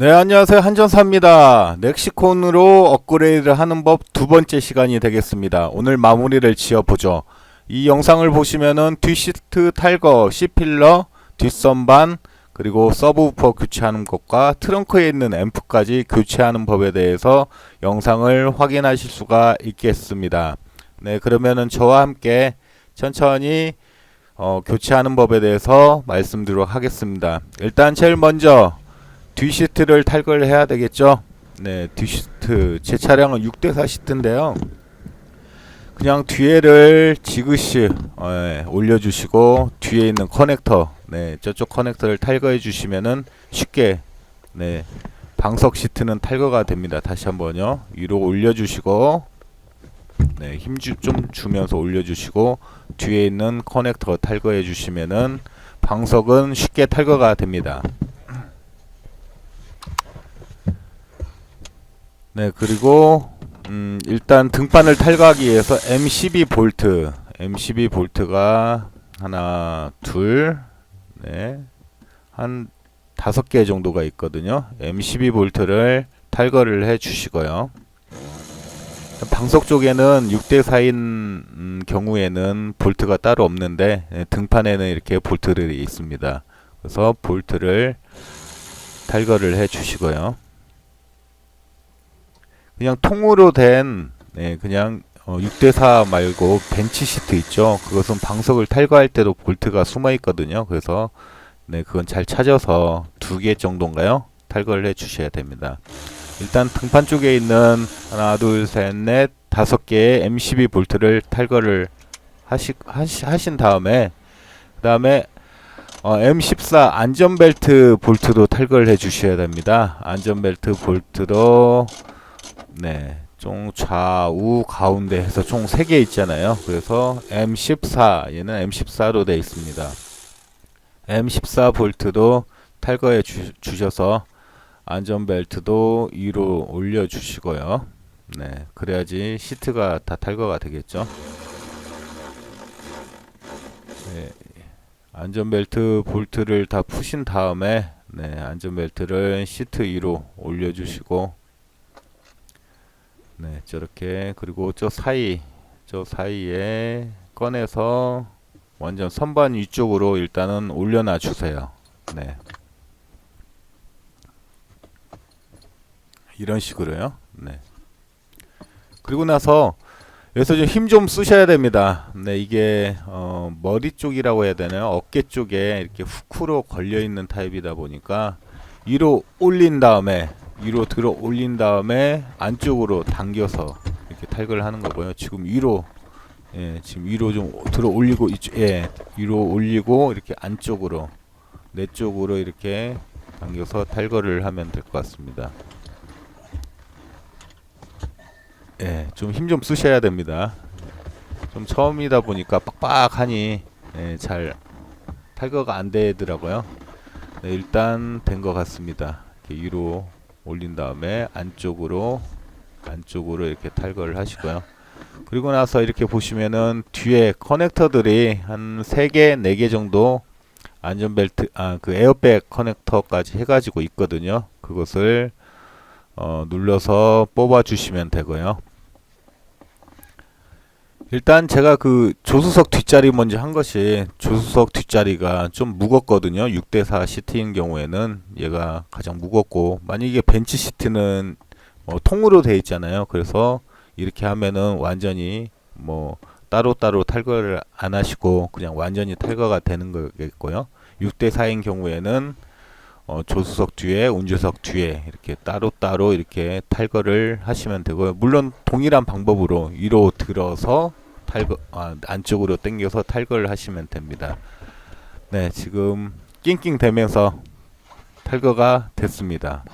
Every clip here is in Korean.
네, 안녕하세요. 한전사입니다. 넥시콘으로 업그레이드 하는 법 두 번째 시간이 되겠습니다. 오늘 마무리를 지어보죠. 이 영상을 보시면은 뒷시트 탈거, C필러, 뒷선반, 그리고 서브우퍼 교체하는 것과 트렁크에 있는 앰프까지 교체하는 법에 대해서 영상을 확인하실 수가 있겠습니다. 네, 그러면은 저와 함께 천천히 어, 교체하는 법에 대해서 말씀드리도록 하겠습니다. 일단 제일 먼저 뒷시트를 탈거를 해야 되겠죠. 네, 뒷시트 제 차량은 6대4 시트인데요. 그냥 뒤에를 지그시 어, 예, 올려주시고 뒤에 있는 커넥터, 네, 저쪽 커넥터를 탈거해 주시면은 쉽게 네, 방석 시트는 탈거가 됩니다. 다시 한번요. 위로 올려주시고 네, 힘좀 주면서 올려주시고 뒤에 있는 커넥터 탈거해 주시면은 방석은 쉽게 탈거가 됩니다. 네, 그리고 음, 일단 등판을 탈거하기 위해서 M12 볼트, M12 볼트가 하나, 둘, 네, 한 다섯 개 정도가 있거든요. M12 볼트를 탈거를 해 주시고요. 방석 쪽에는 6대 4인 음, 경우에는 볼트가 따로 없는데 예, 등판에는 이렇게 볼트들이 있습니다. 그래서 볼트를 탈거를 해 주시고요. 그냥 통으로 된 네, 그냥 어, 6대4 말고 벤치 시트 있죠. 그것은 방석을 탈거할 때도 볼트가 숨어 있거든요. 그래서 네, 그건 잘 찾아서 두 개 정도인가요? 탈거를 해 주셔야 됩니다. 일단 등판 쪽에 있는 하나, 둘, 셋, 넷, 다섯 개의 M12 볼트를 탈거를 하시, 하시, 하신 다음에 그 다음에 어, M14 안전벨트 볼트도 탈거를 해 주셔야 됩니다. 안전벨트 볼트도 네, 총 좌우 가운데 해서 총 3개 있잖아요. 그래서 M14 얘는 M14로 되어 있습니다. M14 볼트도 탈거해 주, 주셔서 안전벨트도 위로 올려 주시고요. 네, 그래야지 시트가 다 탈거가 되겠죠. 네, 안전벨트 볼트를 다 푸신 다음에 네, 안전벨트를 시트 위로 올려 주시고 네, 저렇게 그리고 저 사이 저 사이에 꺼내서 완전 선반 위쪽으로 일단은 올려놔 주세요. 네. 이런 식으로요. 네. 그리고 나서 여기서 좀 힘좀 쓰셔야 됩니다. 네, 이게 어, 머리 쪽이라고 해야 되나요? 어깨 쪽에 이렇게 후크로 걸려 있는 타입이다 보니까 위로 올린 다음에 위로 들어 올린 다음에 안쪽으로 당겨서 이렇게 탈거를 하는 거고요. 지금 위로 예, 지금 위로 좀 들어 올리고 예, 위로 올리고 이렇게 안쪽으로 내 쪽으로 이렇게 당겨서 탈거를 하면 될 것 같습니다. 예, 좀 힘좀 쓰셔야 됩니다. 좀 처음이다 보니까 빡빡하니 예, 잘 탈거가 안 되더라고요. 네, 일단 된 것 같습니다. 위로 올린 다음에 안쪽으로 안쪽으로 이렇게 탈거를 하시고요. 그리고 나서 이렇게 보시면은 뒤에 커넥터들이 한 3개, 4개 정도 안전벨트 아 그 에어백 커넥터까지 해 가지고 있거든요. 그것을 어, 눌러서 뽑아 주시면 되고요. 일단 제가 그 조수석 뒷자리 먼저 한 것이 조수석 뒷자리가 좀 무겁거든요. 6대4 시트인 경우에는 얘가 가장 무겁고 만약에 벤치 시트는 뭐 통으로 돼 있잖아요. 그래서 이렇게 하면은 완전히 뭐 따로따로 탈거를 안 하시고 그냥 완전히 탈거가 되는 거겠고요. 6대4인 경우에는 어, 조수석 뒤에 운전석 뒤에 이렇게 따로따로 이렇게 탈거를 하시면 되고요. 물론 동일한 방법으로 위로 들어서 탈거 아, 안쪽으로 당겨서 탈거를 하시면 됩니다. 네, 지금 낑낑 대면서 탈거가 됐습니다.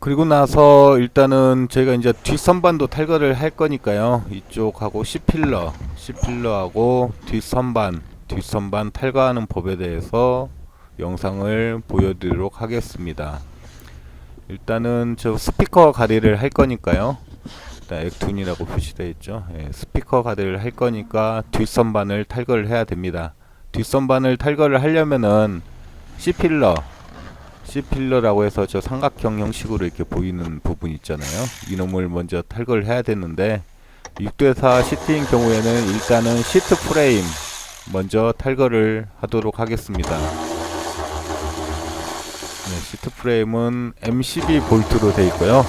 그리고 나서 일단은 저희가 이제 뒷선반도 탈거를 할 거니까요. 이쪽하고 C필러, C필러하고 뒷선반 뒷선반 탈거하는 법에 대해서 영상을 보여드리도록 하겠습니다. 일단은 저 스피커 가리를 할 거니까요. 일단 액툰이라고 표시되어 있죠. 예, 스피커 가리를 할 거니까 뒷선반을 탈거를 해야 됩니다. 뒷선반을 탈거를 하려면은 C필러 C필러라고 해서 저 삼각형 형식으로 이렇게 보이는 부분 있잖아요. 이놈을 먼저 탈거를 해야 되는데 6대4 시트인 경우에는 일단은 시트 프레임 먼저 탈거를 하도록 하겠습니다. 네, 시트 프레임은 M12 볼트로 되어 있고요.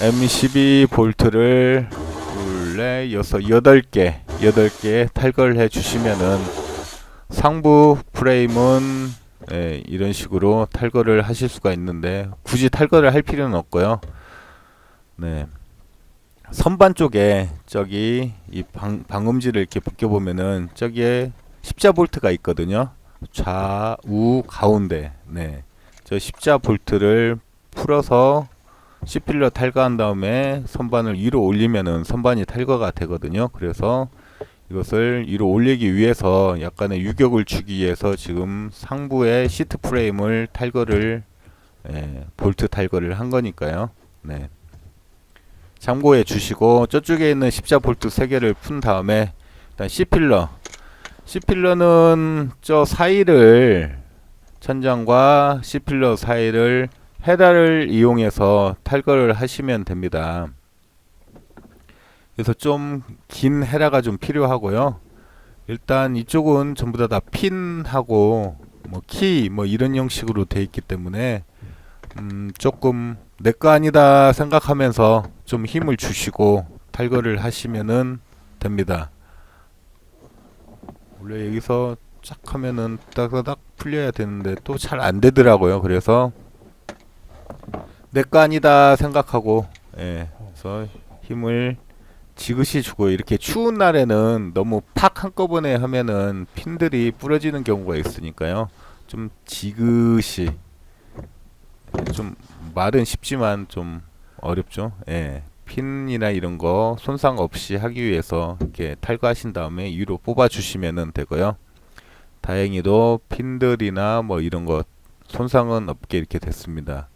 M12 볼트를 둘레 여섯 여덟 개 여덟 개 탈거를 해 주시면은 상부 프레임은 예, 이런 식으로 탈거를 하실 수가 있는데 굳이 탈거를 할 필요는 없고요. 네. 선반 쪽에 저기 이 방, 방음지를 이렇게 벗겨 보면은 저기에 십자 볼트가 있거든요. 좌우 가운데. 네. 저 십자 볼트를 풀어서 C필러 탈거한 다음에 선반을 위로 올리면은 선반이 탈거가 되거든요. 그래서 이것을 위로 올리기 위해서 약간의 유격을 주기 위해서 지금 상부의 시트 프레임을 탈거를 예, 볼트 탈거를 한 거니까요. 네. 참고해 주시고 저쪽에 있는 십자 볼트 3개를 푼 다음에 일단 C필러 C필러는 저 사이를 천장과 C필러 사이를 헤다를 이용해서 탈거를 하시면 됩니다. 그래서 좀 긴 헤라가 좀 필요하고요. 일단 이쪽은 전부 다, 다 핀하고 뭐 키 뭐 이런 형식으로 돼 있기 때문에 음 조금 내 거 아니다 생각하면서 좀 힘을 주시고 탈거를 하시면은 됩니다. 원래 여기서 쫙 하면은 따다닥 풀려야 되는데 또 잘 안 되더라고요. 그래서 내 거 아니다 생각하고 예. 그래서 힘을 지그시 주고 이렇게 추운 날에는 너무 팍 한꺼번에 하면은 핀들이 부러지는 경우가 있으니까요. 좀 지그시 좀 말은 쉽지만 좀 어렵죠. 예. 핀이나 이런 거 손상 없이 하기 위해서 이렇게 탈거하신 다음에 위로 뽑아 주시면 되고요. 다행히도 핀들이나 뭐 이런 거 손상은 없게 이렇게 됐습니다.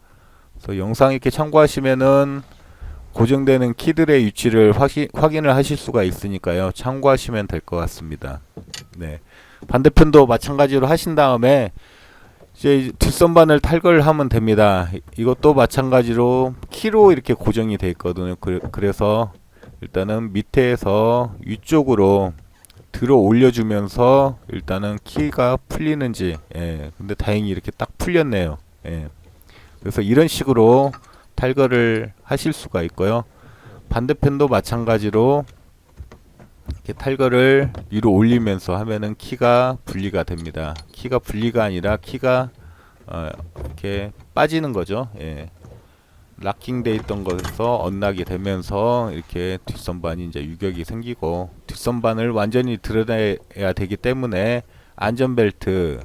그래서 영상 이렇게 참고하시면은 고정되는 키들의 위치를 확인, 확인을 하실 수가 있으니까요. 참고하시면 될 것 같습니다. 네. 반대편도 마찬가지로 하신 다음에 이제 뒷선반을 탈거를 하면 됩니다. 이- 이것도 마찬가지로 키로 이렇게 고정이 되어 있거든요. 그래, 그래서 일단은 밑에서 위쪽으로 들어 올려주면서 일단은 키가 풀리는지 예 근데 다행히 이렇게 딱 풀렸네요 예 그래서 이런 식으로 탈거를 하실 수가 있고요 반대편도 마찬가지로 이렇게 탈거를 위로 올리면서 하면은 키가 분리가 됩니다. 키가 분리가 아니라 키가 어, 이렇게 빠지는 거죠. 예. 락킹돼 있던 것에서 언락이 되면서 이렇게 뒷선반이 이제 유격이 생기고 뒷선반을 완전히 드러내야 되기 때문에 안전벨트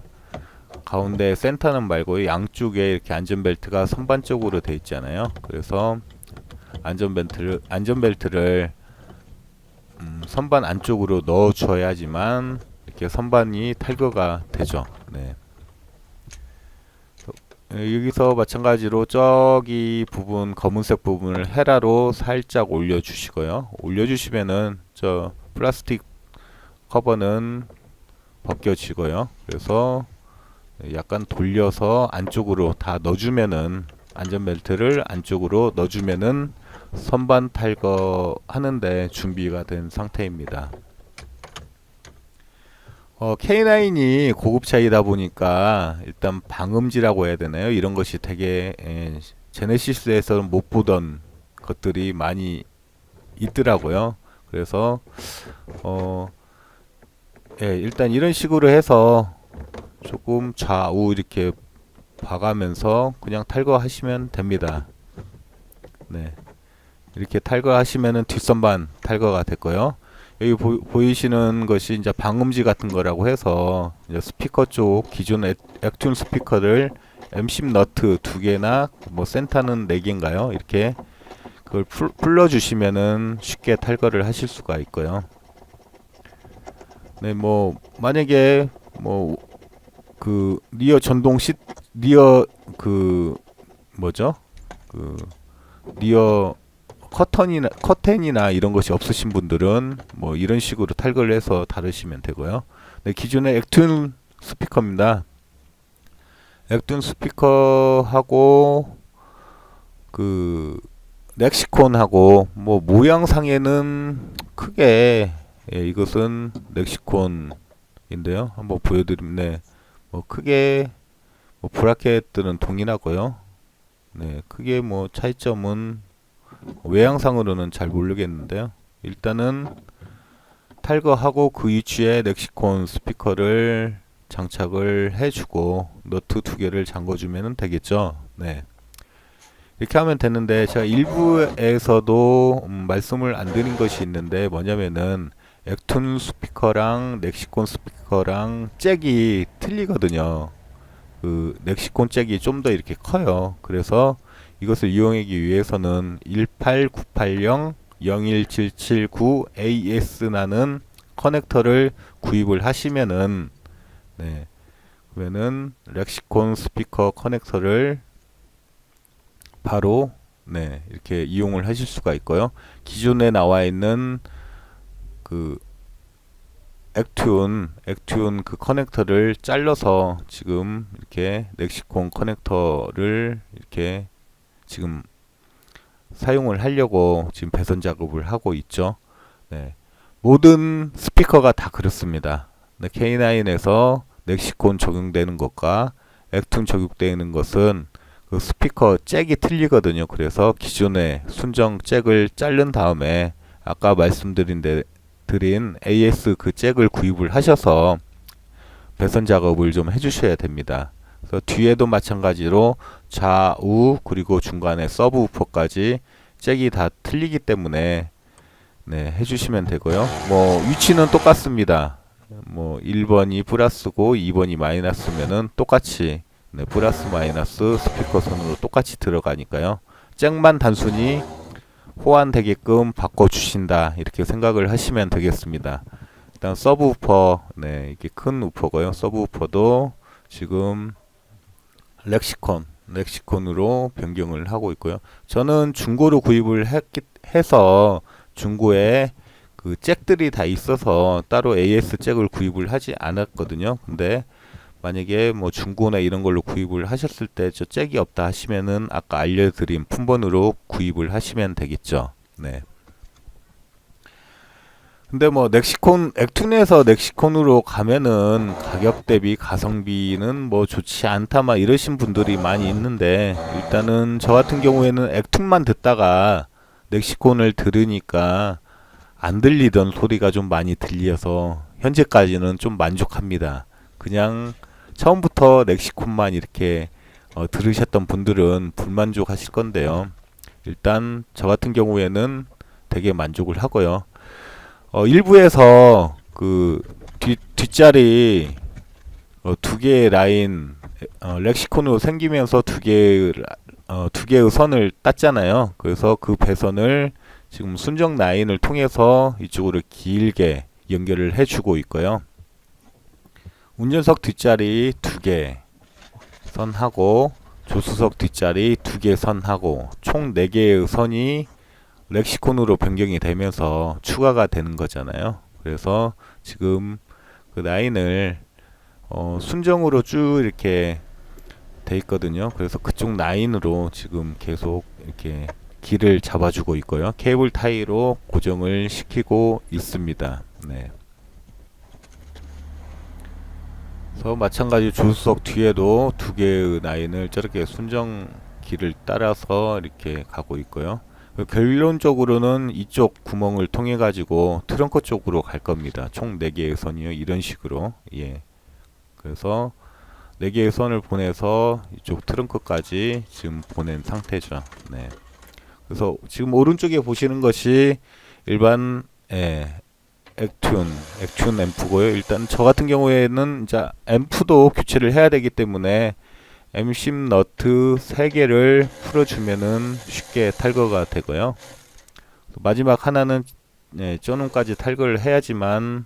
가운데 센터는 말고 양쪽에 이렇게 안전벨트가 선반 쪽으로 돼 있잖아요. 그래서 안전벨트를 안전벨트를 음, 선반 안쪽으로 넣어 줘야지만 이렇게 선반이 탈거가 되죠. 네. 예, 여기서 마찬가지로 저기 부분 검은색 부분을 헤라로 살짝 올려 주시고요 올려 주시면은 저 플라스틱 커버는 벗겨지고요 그래서 약간 돌려서 안쪽으로 다 넣어주면은 안전벨트를 안쪽으로 넣어주면은 선반 탈거 하는데 준비가 된 상태입니다 어, K9이 고급차이다 보니까 일단 방음지라고 해야 되나요? 이런 것이 되게 에, 제네시스에서는 못 보던 것들이 많이 있더라고요. 그래서 어, 예, 일단 이런 식으로 해서 조금 좌우 이렇게 봐가면서 그냥 탈거하시면 됩니다. 네. 이렇게 탈거하시면은 뒷선반 탈거가 됐고요. 여기 보, 이시는 것이 이제 방음지 같은 거라고 해서 스피커 쪽 기존 액, 액튠 스피커를 M10 너트 두 개나 뭐 센터는 네 개인가요? 이렇게 그걸 풀, 풀러 주시면은 쉽게 탈거를 하실 수가 있고요. 네, 뭐 만약에 뭐 그 리어 전동 시 리어 그 뭐죠? 그 리어 커튼이나 커튼이나 이런 것이 없으신 분들은 뭐 이런 식으로 탈거를 해서 다루시면 되고요. 네, 기존의 액튠 스피커입니다. 액튠 스피커하고 그 렉시콘하고 뭐 모양상에는 크게 예, 이것은 렉시콘인데요. 한번 보여드리면 네, 뭐 크게 뭐 브라켓들은 동일하고요. 네, 크게 뭐 차이점은 외양상으로는 잘 모르겠는데요. 일단은 탈거하고 그 위치에 렉시콘 스피커를 장착을 해주고 너트 두 개를 잠궈주면 되겠죠. 네. 이렇게 하면 되는데 제가 일부에서도 음, 말씀을 안 드린 것이 있는데 뭐냐면은 액튠 스피커랑 렉시콘 스피커랑 잭이 틀리거든요. 그 렉시콘 잭이 좀 더 이렇게 커요. 그래서 이것을 이용하기 위해서는 18980 01779AS라는 커넥터를 구입을 하시면은 네. 그러면은 렉시콘 스피커 커넥터를 바로 네, 이렇게 이용을 하실 수가 있고요. 기존에 나와 있는 그 액튠, 액튠 그 커넥터를 잘라서 지금 이렇게 렉시콘 커넥터를 이렇게 지금 사용을 하려고 지금 배선 작업을 하고 있죠. 네. 모든 스피커가 다 그렇습니다. 네, K9에서 렉시콘 적용되는 것과 액튠 적용되는 것은 그 스피커 잭이 틀리거든요. 그래서 기존의 순정 잭을 자른 다음에 아까 말씀드린 데 드린 AS 그 잭을 구입을 하셔서 배선 작업을 좀 해주셔야 됩니다. 그래서 뒤에도 마찬가지로 좌우 그리고 중간에 서브 우퍼까지 잭이 다 틀리기 때문에 네, 해주시면 되고요. 뭐 위치는 똑같습니다. 뭐 1번이 플러스고 2번이 마이너스면은 똑같이 네, 플러스 마이너스 스피커 선으로 똑같이 들어가니까요. 잭만 단순히 호환되게끔 바꿔주신다 이렇게 생각을 하시면 되겠습니다. 일단 서브 우퍼 네 이게 큰 우퍼고요. 서브 우퍼도 지금 렉시콘 렉시콘으로 변경을 하고 있고요. 저는 중고로 구입을 했기, 해서 중고에 그 잭들이 다 있어서 따로 AS 잭을 구입을 하지 않았거든요. 근데 만약에 뭐 중고나 이런 걸로 구입을 하셨을 때 저 잭이 없다 하시면은 아까 알려드린 품번으로 구입을 하시면 되겠죠. 네. 근데 뭐 넥시콘 액튠에서 넥시콘으로 가면은 가격 대비 가성비는 뭐 좋지 않다 막 이러신 분들이 많이 있는데 일단은 저 같은 경우에는 액튠만 듣다가 넥시콘을 들으니까 안 들리던 소리가 좀 많이 들려서 현재까지는 좀 만족합니다. 그냥 처음부터 렉시콘만 이렇게 어, 들으셨던 분들은 불만족 하실 건데요. 일단 저 같은 경우에는 되게 만족을 하고요. 어, 일부에서 그 뒷, 뒷자리 어, 두 개의 라인 어, 렉시콘으로 생기면서 두 개, 어, 두 개의 선을 땄잖아요. 그래서 그 배선을 지금 순정 라인을 통해서 이쪽으로 길게 연결을 해주고 있고요. 운전석 뒷자리 두 개 선하고 조수석 뒷자리 두 개 선하고 총네 개의 선이 렉시콘으로 변경이 되면서 추가가 되는 거잖아요. 그래서 지금 그 라인을 어 순정으로 쭉 이렇게 돼 있거든요. 그래서 그쪽 라인으로 지금 계속 이렇게 길을 잡아주고 있고요. 케이블 타이로 고정을 시키고 있습니다. 네. 그래서 마찬가지 조수석 뒤에도 두 개의 라인을 저렇게 순정 길을 따라서 이렇게 가고 있고요. 결론적으로는 이쪽 구멍을 통해 가지고 트렁크 쪽으로 갈 겁니다. 총 4개의 선이요. 이런 식으로. 예. 그래서 4개의 선을 보내서 이쪽 트렁크까지 지금 보낸 상태죠. 네. 그래서 지금 오른쪽에 보시는 것이 일반 예, 액튠, 액튠 앰프고요. 일단 저 같은 경우에는 이제 앰프도 교체를 해야 되기 때문에 M10 너트 3개를 풀어주면은 쉽게 탈거가 되고요. 마지막 하나는 예, 저놈까지 탈거를 해야지만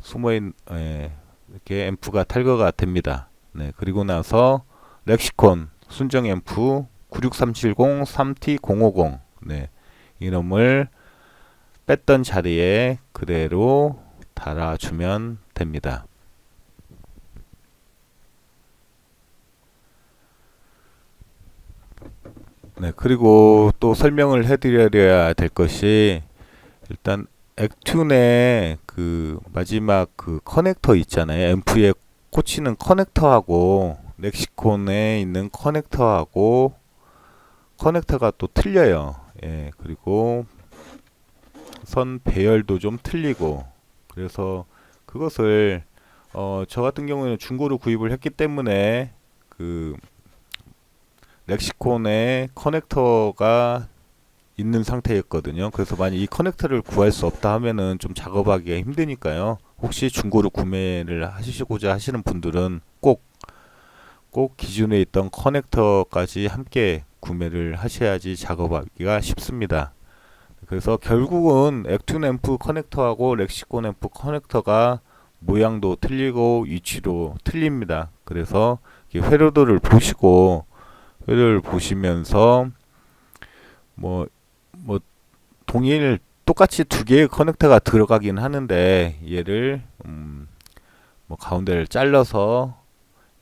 숨어있 예, 이렇게 앰프가 탈거가 됩니다. 네, 그리고 나서 렉시콘 순정 앰프 96370 3T050 네, 이놈을 뺐던 자리에 그대로 달아주면 됩니다. 네, 그리고 또 설명을 해드려야 될 것이 일단 액튠의 그 마지막 그 커넥터 있잖아요. 앰프에 꽂히는 커넥터하고 렉시콘에 있는 커넥터하고 커넥터가 또 틀려요. 예, 그리고 선 배열도 좀 틀리고 그래서 그것을 어, 저 같은 경우에는 중고로 구입을 했기 때문에 그 렉시콘에 커넥터가 있는 상태였거든요. 그래서 만약 이 커넥터를 구할 수 없다 하면은 좀 작업하기가 힘드니까요. 혹시 중고로 구매를 하시고자 하시는 분들은 꼭, 꼭 기존에 있던 커넥터까지 함께 구매를 하셔야지 작업하기가 쉽습니다. 그래서 결국은 액튠 앰프 커넥터하고 렉시콘 앰프 커넥터가 모양도 틀리고 위치도 틀립니다. 그래서 이 회로도를 보시고 를 보시면서 뭐뭐 동일 똑같이 두 개의 커넥터가 들어가긴 하는데 얘를 음 뭐 가운데를 잘라서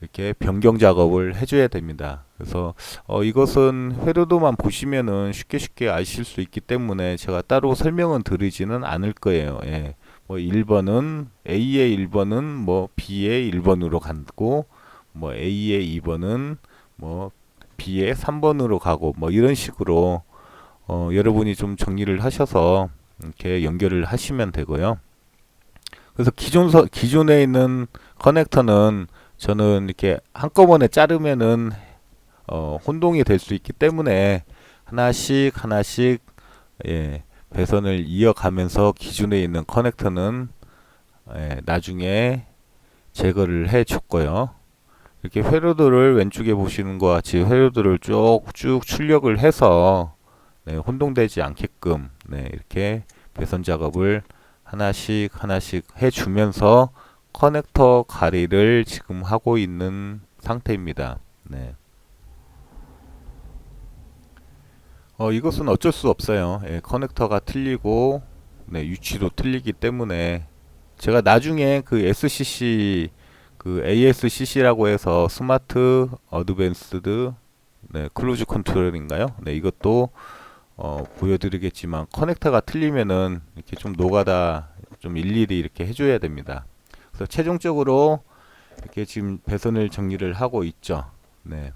이렇게 변경 작업을 해줘야 됩니다. 그래서 어 이것은 회로도만 보시면은 쉽게 쉽게 아실 수 있기 때문에 제가 따로 설명은 드리지는 않을 거예요. 예. 뭐 1번은 A의 1번은 뭐 B의 1번으로 가고 뭐 A의 2번은 뭐 B의 3번으로 가고 뭐 이런 식으로 어 여러분이 좀 정리를 하셔서 이렇게 연결을 하시면 되고요. 그래서 기존 서 기존에 있는 커넥터는 저는 이렇게 한꺼번에 자르면은 어 혼동이 될 수 있기 때문에 하나씩 하나씩 예, 배선을 이어가면서 기존에 있는 커넥터는 예, 나중에 제거를 해 줬고요. 이렇게 회로도를 왼쪽에 보시는 것 같이 회로도를 쭉쭉 출력을 해서 네, 혼동되지 않게끔 네, 이렇게 배선 작업을 하나씩 하나씩 해주면서 커넥터 가리를 지금 하고 있는 상태입니다. 네. 어, 이것은 어쩔 수 없어요. 예, 커넥터가 틀리고 네, 위치도 틀리기 때문에 제가 나중에 그 SCC 그 ASCC라고 해서 스마트 어드밴스드 네, 클로즈 컨트롤인가요? 네, 이것도 어, 보여드리겠지만 커넥터가 틀리면은 이렇게 좀 노가다 좀 일일이 이렇게 해줘야 됩니다. 그래서 최종적으로 이렇게 지금 배선을 정리를 하고 있죠. 네.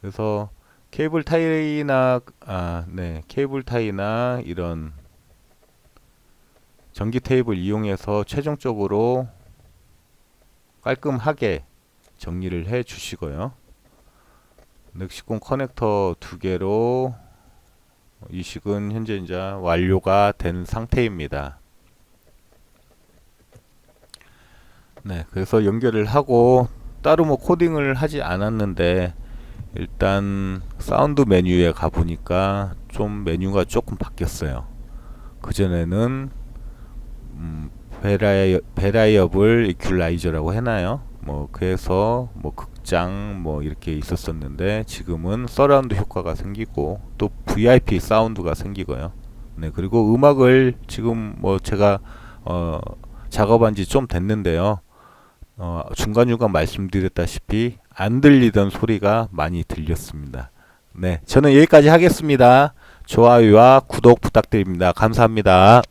그래서 케이블 타이나 아, 네, 케이블 타이나 이런 전기 테이프를 이용해서 최종적으로 깔끔하게 정리를 해 주시고요. 넥시콘 커넥터 두 개로 이식은 현재 이제 완료가 된 상태입니다. 네, 그래서 연결을 하고 따로 뭐 코딩을 하지 않았는데 일단 사운드 메뉴에 가 보니까 좀 메뉴가 조금 바뀌었어요. 그 전에는 음, 베라이 베라이어블 이퀄라이저라고 해나요? 뭐 그래서 뭐 극장 뭐 이렇게 있었었는데 지금은 서라운드 효과가 생기고 또 VIP 사운드가 생기고요. 네 그리고 음악을 지금 뭐 제가 어 작업한 지 좀 됐는데요. 어 중간중간 말씀드렸다시피 안 들리던 소리가 많이 들렸습니다. 네 저는 여기까지 하겠습니다. 좋아요와 구독 부탁드립니다. 감사합니다.